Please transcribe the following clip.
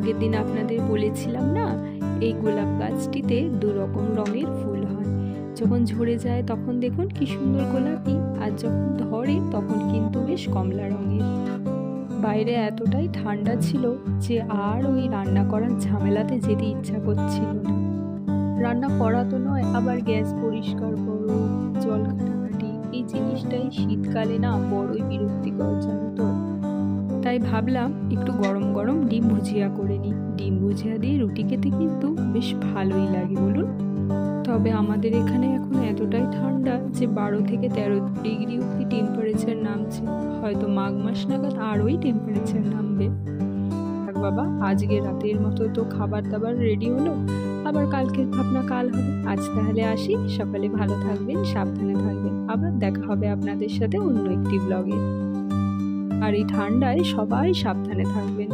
আগের দিন আপনাদের বলেছিলাম না, এই গোলাপ গাছটিতে দু রকম রঙের ফুল হয়। যখন ঝরে যায় তখন দেখুন কি সুন্দর গোলাপি, আর যখন ধরে তখন কিন্তু বেশ কমলা রঙের। বাইরে এতটাই ঠান্ডা ছিল যে আর ওই রান্না করার ঝামেলাতে যেতে ইচ্ছা করছিল না। রান্না করা তো নয়, আবার গ্যাস পরিষ্কার করো, জল ঘাটাঘাটি এই জিনিসটাই শীতকালে না বড়ই বিরক্তিকর তাই ভাবলাম একটু গরম গরম ডিম ভুজিয়া করে নিই। ডিম ভুজিয়া দিয়ে রুটি খেতে কিন্তু বেশ ভালোই লাগে, বলুন। তবে আমাদের এখানে এখন এতটাই ঠান্ডা যে বারো থেকে তেরো ডিগ্রি অব্দি টেম্পারেচার নামছে। হয়তো মাঘ মাস নাগাদ আরোই টেম্পারেচার নামবে। বাবা, আজকে রাতের মতো তো খাবার দাবার রেডি হলো, আবার কালকের ভাবনা কাল হবে। আজ তাহলে আসি, সকালে ভালো থাকবেন, সাবধানে থাকবেন। আবার দেখা হবে আপনাদের সাথে অন্য একটি ব্লগে আর এই ঠান্ডায় সবাই সাবধানে থাকবেন।